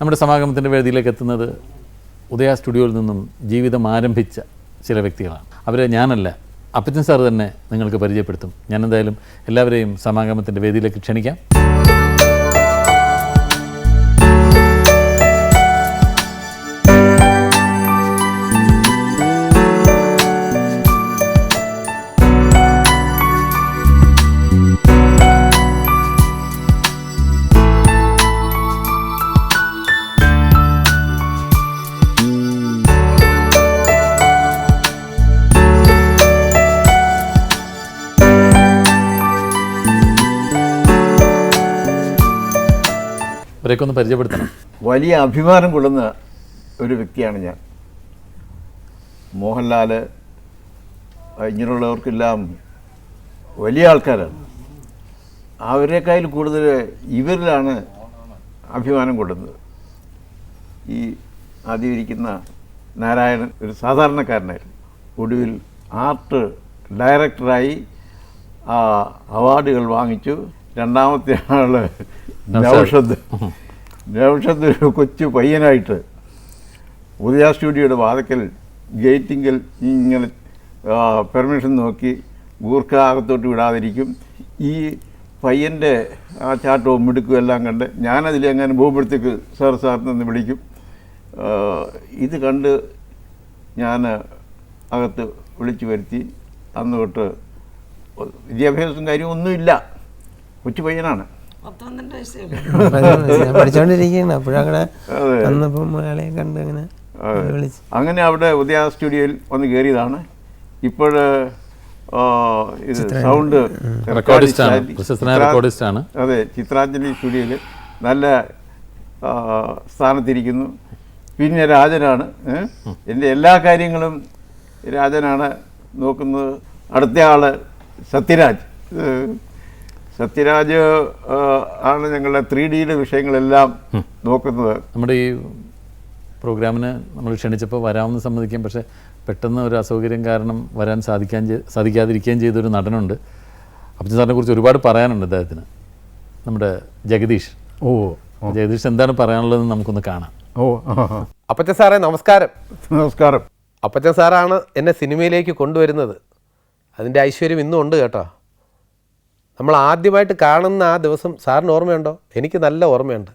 നമ്മുടെ സമാഗമത്തിന്റെ വേദിയിലേക്ക് എത്തുന്നത് ഉദയ സ്റ്റുഡിയോയിൽ നിന്നും ജീവിതം ആരംഭിച്ച ചില വ്യക്തികളാണ്. അവരെ ഞാനല്ല അപ്പച്ചൻ സാർ തന്നെ നിങ്ങൾക്ക് പരിചയപ്പെടുത്തും. ഞാൻ എന്തായാലും എല്ലാവരെയും സമാഗമത്തിന്റെ വേദിയിലേക്ക് ക്ഷണിക്കാം. ഇവരെയൊക്കെ ഒന്ന് പരിചയപ്പെടുത്തണം. വലിയ അഭിമാനം കൊള്ളുന്ന ഒരു വ്യക്തിയാണ് ഞാൻ. മോഹൻലാൽ ഇങ്ങനെയുള്ളവർക്കെല്ലാം വലിയ ആൾക്കാരാണ്. അവരെക്കാൾ കൂടുതൽ ഇവരിലാണ് അഭിമാനം കൊള്ളുന്നത്. ഈ ആദ്യം ഇരിക്കുന്ന നാരായണൻ ഒരു സാധാരണക്കാരനായിരുന്നു. ഒടുവിൽ ആർട്ട് ഡയറക്ടറായി ആ അവാർഡുകൾ വാങ്ങിച്ചു. രണ്ടാമത്തെ ആൾ നൗഷദ് നൗഷദ് ഒരു കൊച്ചു പയ്യനായിട്ട് ഉദയ സ്റ്റുഡിയോയുടെ വാതക്കൽ ഗേറ്റിങ്കിൽ ഇങ്ങനെ പെർമിഷൻ നോക്കി ഗൂർഖ അകത്തോട്ട് വിടാതിരിക്കും. ഈ പയ്യന്റെ ആ ചാട്ടവും മിടുക്കും എല്ലാം കണ്ട് ഞാനതിൽ എങ്ങനെ പോകുമ്പോഴത്തേക്ക് സാർ സാർ എന്ന് വിളിക്കും. ഇത് കണ്ട് ഞാൻ അകത്ത് വിളിച്ചു വരുത്തി. അന്ന് തൊട്ട് വിദ്യാഭ്യാസം കാര്യം ഒന്നുമില്ല കൊച്ചു പയ്യനാണ്. ഞാൻ പഠിച്ചോണ്ടിരിക്കുകയാണ് അപ്പോഴങ്ങനെ മലയാളിയെ കണ്ട് അങ്ങനെ വിളിച്ചു. അങ്ങനെ അവിടെ ഉദയ സ്റ്റുഡിയോയിൽ വന്ന് കയറിയതാണ്. ഇപ്പോൾ ഇത് സൗണ്ട് റെക്കോർഡിസ്റ്റാണ് അതെ ചിത്രാഞ്ജലി സ്റ്റുഡിയോയിൽ നല്ല സ്ഥാനത്തിരിക്കുന്നു. പിന്നെ രാജനാണ്? എന്റെ എല്ലാ കാര്യങ്ങളും രാജനാണ് നോക്കുന്നത്. അടുത്ത ആൾ സത്യരാജ് സത്യരാജ് ആണ് ഞങ്ങളുടെ ത്രീ ഡിയുടെ വിഷയങ്ങളെല്ലാം നോക്കുന്നത്. നമ്മുടെ ഈ പ്രോഗ്രാമിന് നമ്മൾ ക്ഷണിച്ചപ്പോൾ വരാമെന്ന് സമ്മതിക്കാം പക്ഷെ പെട്ടെന്ന് ഒരു അസൗകര്യം കാരണം വരാൻ സാധിക്കാൻ സാധിക്കാതിരിക്കുകയും ചെയ്തൊരു നടനുണ്ട്. അപ്പം സാറിനെ കുറിച്ച് ഒരുപാട് പറയാനുണ്ട് അദ്ദേഹത്തിന് നമ്മുടെ ജഗദീഷ്. ഓ ജഗദീഷ് എന്താണ് പറയാനുള്ളതെന്ന് നമുക്കൊന്ന് കാണാം. ഓ. അപ്പച്ച സാറേ നമസ്കാരം. നമസ്കാരം. അപ്പച്ച സാറാണ് എന്നെ സിനിമയിലേക്ക് കൊണ്ടുവരുന്നത്. അതിന്റെ ഐശ്വര്യം ഇന്നും ഉണ്ട് കേട്ടോ. നമ്മൾ ആദ്യമായിട്ട് കാണുന്ന ആ ദിവസം സാറിന് ഓർമ്മയുണ്ടോ? എനിക്ക് നല്ല ഓർമ്മയുണ്ട്.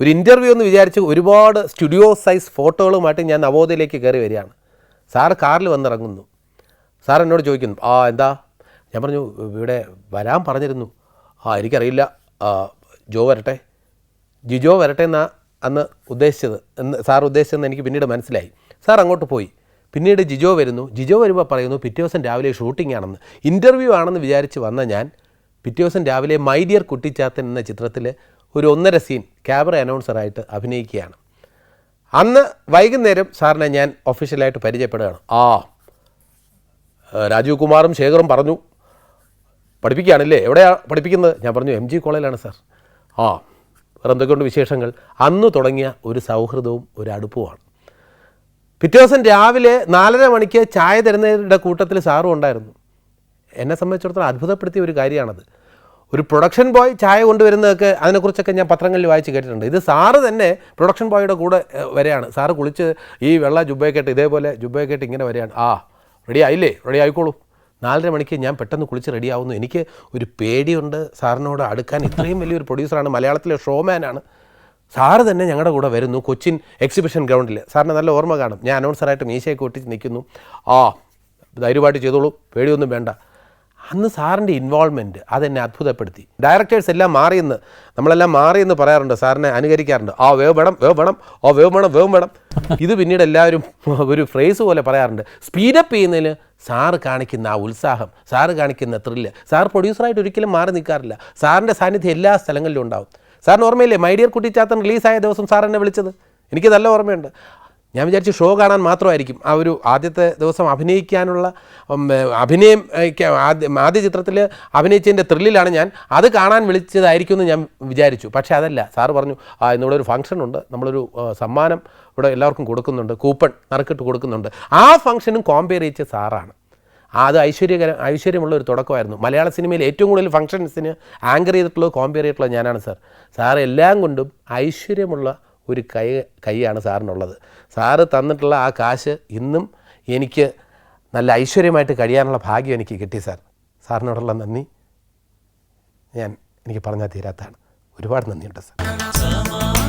ഒരു ഇന്റർവ്യൂ എന്ന് വിചാരിച്ച് ഒരുപാട് സ്റ്റുഡിയോ സൈസ് ഫോട്ടോകളുമായിട്ട് ഞാൻ നവോദയയിലേക്ക് കയറി വരികയാണ്. സാറ് കാറിൽ വന്നിറങ്ങുന്നു. സാർ എന്നോട് ചോദിക്കുന്നു ആ എന്താ? ഞാൻ പറഞ്ഞു ഇവിടെ വരാൻ പറഞ്ഞിരുന്നു. ആ എനിക്കറിയില്ല. ജോ വരട്ടെ. ജിജോ വരട്ടെ എന്നാ അന്ന് ഉദ്ദേശിച്ചത് എന്ന് സാർ ഉദ്ദേശിച്ചതെന്ന് എനിക്ക് പിന്നീട് മനസ്സിലായി. സാർ അങ്ങോട്ട് പോയി. പിന്നീട് ജിജോ വരുന്നു. ജിജോ വരുമ്പോൾ പറയുന്നു പിറ്റേ ദിവസം രാവിലെ ഷൂട്ടിംഗ് ആണെന്ന്. ഇന്റർവ്യൂ ആണെന്ന് വിചാരിച്ച് വന്ന ഞാൻ പിറ്റേ ദിവസം രാവിലെ മൈ ഡിയർ കുട്ടിച്ചാത്തൻ എന്ന ചിത്രത്തിൽ ഒരു ഒന്നര സീൻ ക്യാമറ അനൗൺസറായിട്ട് അഭിനയിക്കുകയാണ്. അന്ന് വൈകുന്നേരം സാറിനെ ഞാൻ ഒഫീഷ്യലായിട്ട് പരിചയപ്പെടുകയാണ്. ആ രാജീവ് കുമാറും ശേഖറും പറഞ്ഞു പഠിപ്പിക്കുകയാണല്ലേ? എവിടെയാണ് പഠിപ്പിക്കുന്നത്? ഞാൻ പറഞ്ഞു എം ജി കോളേജിലാണ് സാർ. ആ വേറെ എന്തൊക്കെയുണ്ട് വിശേഷങ്ങൾ? അന്ന് തുടങ്ങിയ ഒരു സൗഹൃദവും ഒരു അടുപ്പുമാണ് പിറ്റേ ദിവസം രാവിലെ നാലര മണിക്ക് ചായ തരുന്നവരുടെ കൂട്ടത്തിൽ സാറും ഉണ്ടായിരുന്നു. എന്നെ സംബന്ധിച്ചിടത്തോളം അത്ഭുതപ്പെടുത്തിയ ഒരു കാര്യമാണത്. ഒരു പ്രൊഡക്ഷൻ ബോയ് ചായ കൊണ്ടുവരുന്നതൊക്കെ അതിനെക്കുറിച്ചൊക്കെ ഞാൻ പത്രങ്ങളിൽ വായിച്ച് കേട്ടിട്ടുണ്ട്. ഇത് സാറ് തന്നെ പ്രൊഡക്ഷൻ ബോയുടെ കൂടെ വരെയാണ്. സാറ് കുളിച്ച് ഈ വെള്ള ജുബയൊക്കെ ഇട്ട് ഇതേപോലെ ജുബയൊക്കെ ഇട്ട് ഇങ്ങനെ വരെയാണ്. ആ റെഡി ആയില്ലേ? റെഡി ആയിക്കോളൂ. നാലര മണിക്ക് ഞാൻ പെട്ടെന്ന് കുളിച്ച് റെഡിയാവുന്നു എനിക്ക് ഒരു പേടിയുണ്ട് സാറിനോട് അടുക്കാൻ. ഇത്രയും വലിയൊരു പ്രൊഡ്യൂസറാണ് മലയാളത്തിലെ ഷോമാനാണ് സാറ് തന്നെ ഞങ്ങളുടെ കൂടെ വരുന്നു കൊച്ചിൻ എക്സിബിഷൻ ഗ്രൗണ്ടിൽ സാറിന് നല്ല ഓർമ്മ കാണും. ഞാൻ അനൗൺസറായിട്ട് മീശയൊക്കെ ഒട്ടിച്ച് നിൽക്കുന്നു. ആ ധൈര്യമായിട്ട് ചെയ്തോളൂ. പേടിയൊന്നും വേണ്ട. അന്ന് സാറിന്റെ ഇൻവോൾവ്മെന്റ് അതെന്നെ അത്ഭുതപ്പെടുത്തി. ഡയറക്ടേഴ്സ് എല്ലാം മാറിയെന്ന് നമ്മളെല്ലാം മാറിയെന്ന് പറയാറുണ്ട് സാറിനെ അനുകരിക്കാറുണ്ട്. ആ വേവ് വേണം വേവ് വേണം ആ വേവ് വേണം വേവ് വേണം. ഇത് പിന്നീട് എല്ലാവരും ഒരു ഫ്രേസ് പോലെ പറയാറുണ്ട്. സ്പീഡപ്പ് ചെയ്യുന്നതിൽ സാറ് കാണിക്കുന്ന ആ ഉത്സാഹം സാറ് കാണിക്കുന്ന ത്രില്ല് സാർ പ്രൊഡ്യൂസറായിട്ട് ഒരിക്കലും മാറി നിൽക്കാറില്ല. സാറിന്റെ സാന്നിധ്യം എല്ലാ സ്ഥലങ്ങളിലും ഉണ്ടാവും. സാറിന് ഓർമ്മയില്ലേ മൈ ഡിയർ കുട്ടിച്ചാത്തൻ റിലീസായ ദിവസം സാർ എന്നെ വിളിച്ചത്? എനിക്ക് നല്ല ഓർമ്മയുണ്ട്. ഞാൻ വിചാരിച്ചു ഷോ കാണാൻ മാത്രമായിരിക്കും ആ ഒരു ആദ്യത്തെ ദിവസം അഭിനയിക്കാനുള്ള അഭിനയം ആദ്യ ആദ്യ ചിത്രത്തിൽ അഭിനയിച്ചതിന്റെ ത്രില്ലിലാണ് ഞാൻ. അത് കാണാൻ വിളിച്ചതായിരിക്കും എന്ന് ഞാൻ വിചാരിച്ചു. പക്ഷേ അതല്ല സാറ് പറഞ്ഞു ആ ഇന്നിവിടെ ഒരു ഫംഗ്ഷൻ ഉണ്ട് നമ്മളൊരു സമ്മാനം ഇവിടെ എല്ലാവർക്കും കൊടുക്കുന്നുണ്ട്. കൂപ്പൺ നറുക്കിട്ട് കൊടുക്കുന്നുണ്ട്. ആ ഫംഗ്ഷനും കോമ്പയർ ചെയ്യിച്ച സാറാണ്. അത് ഐശ്വര്യകര ഐശ്വര്യമുള്ള ഒരു തുടക്കമായിരുന്നു. മലയാള സിനിമയിൽ ഏറ്റവും കൂടുതൽ ഫംഗ്ഷൻസിന് ആങ്കർ ചെയ്തിട്ടുള്ളത് കോമ്പയർ ചെയ്തിട്ടുള്ളത് ഞാനാണ് സാർ. സാർ എല്ലാം കൊണ്ടും ഐശ്വര്യമുള്ള ഒരു കൈ കൈയാണ് സാറിനുള്ളത്. സാറ് തന്നിട്ടുള്ള ആ കാശ് ഇന്നും എനിക്ക് നല്ല ഐശ്വര്യമായിട്ട് കഴിയാനുള്ള ഭാഗ്യം എനിക്ക് കിട്ടി സാർ. സാറിനോടുള്ള നന്ദി. ഞാൻ എനിക്ക് പറഞ്ഞാൽ തീരാത്തതാണ്. ഒരുപാട് നന്ദിയുണ്ട് സാർ.